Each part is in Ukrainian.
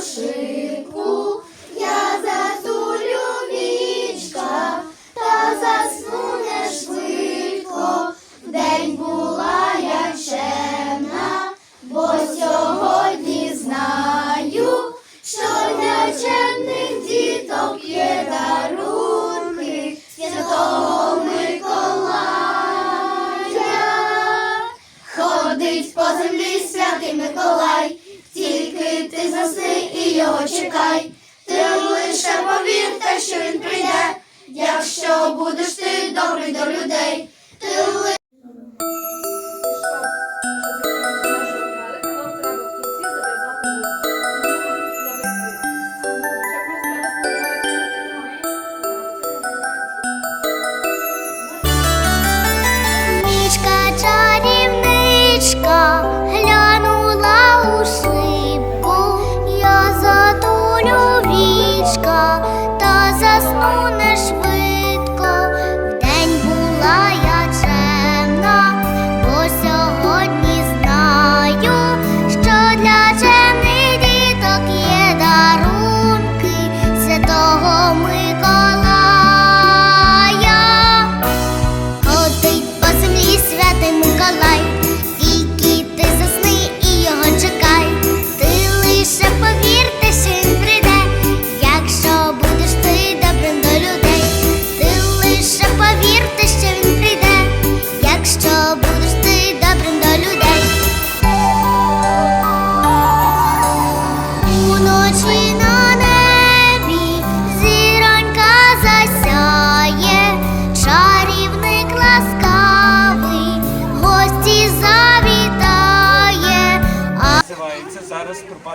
кошику, я затулю вічка, та засну не швидко. Вдень була я чемна, бо сьогодні знаю, що для чемних діток є дарунки Святого Миколая. Ходить по землі святий Миколай, ти засни і його чекай. Ти лише повір те, що він прийде, якщо будеш ти добрий до людей. Ти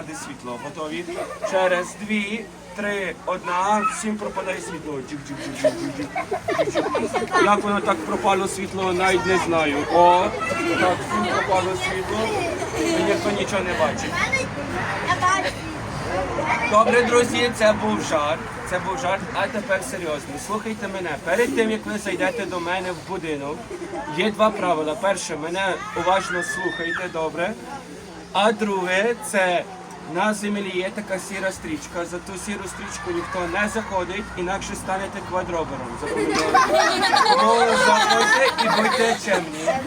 пропаде світло. Готові? Через дві, три, одна, всім пропадає світло. Джик, джик, джик, джик, джик, джик, джик. Як воно так пропало світло, навіть не знаю. О, так, всім пропало світло. І ніхто нічого не бачить. Добре, друзі, це був жарт. Це був жарт, а тепер серйозно. Слухайте мене. Перед тим як ви зайдете до мене в будинок, є два правила. Перше, мене уважно слухайте, добре. А друге, це на землі є така сіра стрічка. За ту сіру стрічку ніхто не заходить, інакше станете квадробером. Запам'ятали? Тому заходьте і будьте чемні.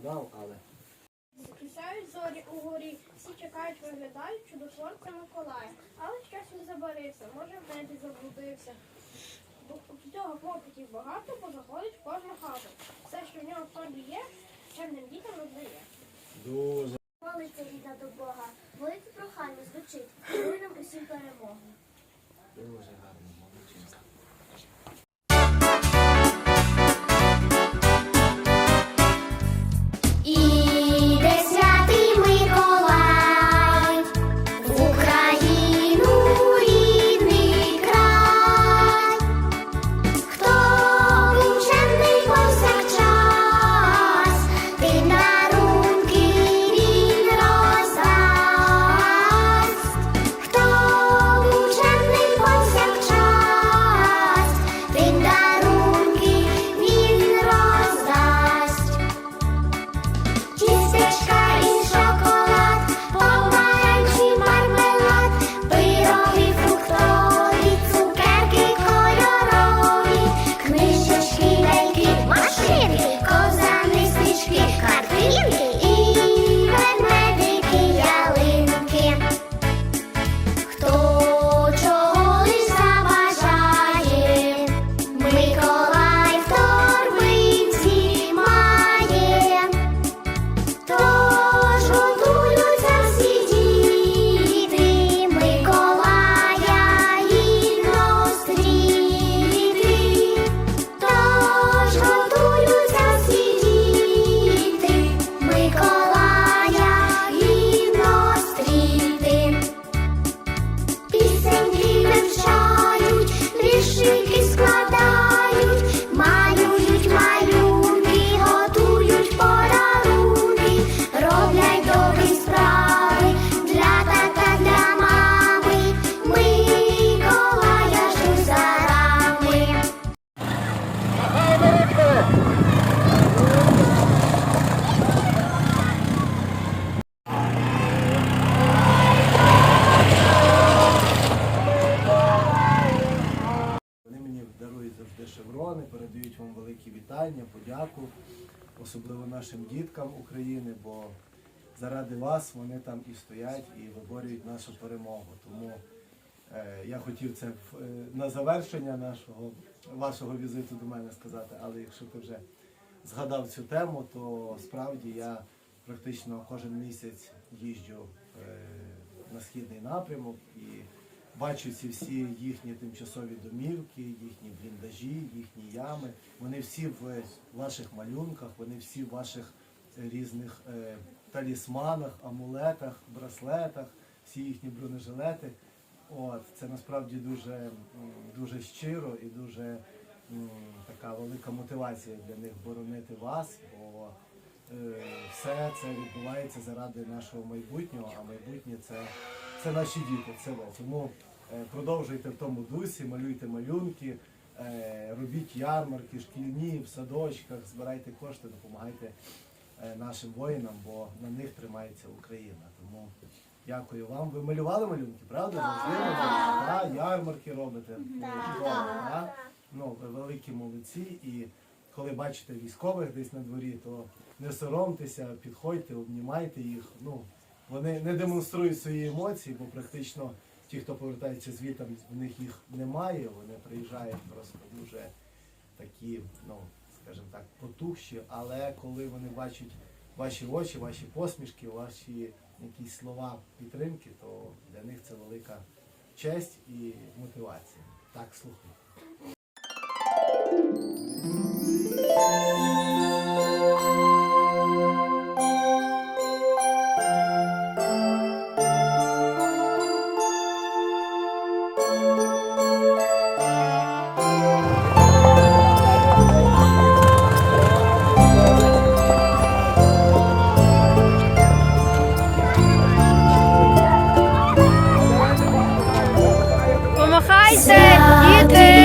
Знав, але Сяють зорі угорі, всі чекають, виглядають чудотворця Миколая. Але щось він забарився, може в небі заблудився. Бо у цього хлопців багато, бо заходить в кожну хату. Все, що в нього в торбі є, чемним дітям роздає. дуже. Молиться рідна до Бога, молитва прохання звучить, даруй нам усім перемогу. Дуже гарно, особливо нашим діткам України, бо заради вас вони там і стоять, і виборюють нашу перемогу. Тому е, я хотів це е, на завершення нашого вашого візиту до мене сказати, але якщо ти вже згадав цю тему, то справді я практично кожен місяць їжджу е, на східний напрямок і бачу ці всі їхні тимчасові домівки, їхні бліндажі, їхні ями. Вони всі в ваших малюнках, вони всі в ваших різних е, талісманах, амулетах, браслетах, всі їхні бронежилети. От, це насправді дуже, дуже щиро і дуже така велика мотивація для них боронити вас, бо е, все це відбувається заради нашого майбутнього, а майбутнє це, це наші діти, це ви. Тому е, продовжуйте в тому дусі, малюйте малюнки, е, робіть ярмарки, шкільні, в садочках, збирайте кошти, допомагайте е, нашим воїнам, бо на них тримається Україна. Тому дякую вам. Ви малювали малюнки, правда? Так, ярмарки робите. Так? Ну, ви великі молодці. І коли бачите військових десь на дворі, то не соромтеся, підходьте, обнімайте їх. Ну, вони не демонструють свої емоції, бо практично ті, хто повертається звітом, в них їх немає. Вони приїжджають просто дуже такі, ну, скажімо так, потухші, але коли вони бачать ваші очі, ваші посмішки, ваші якісь слова підтримки, то для них це велика честь і мотивація. Так, слухай. siete.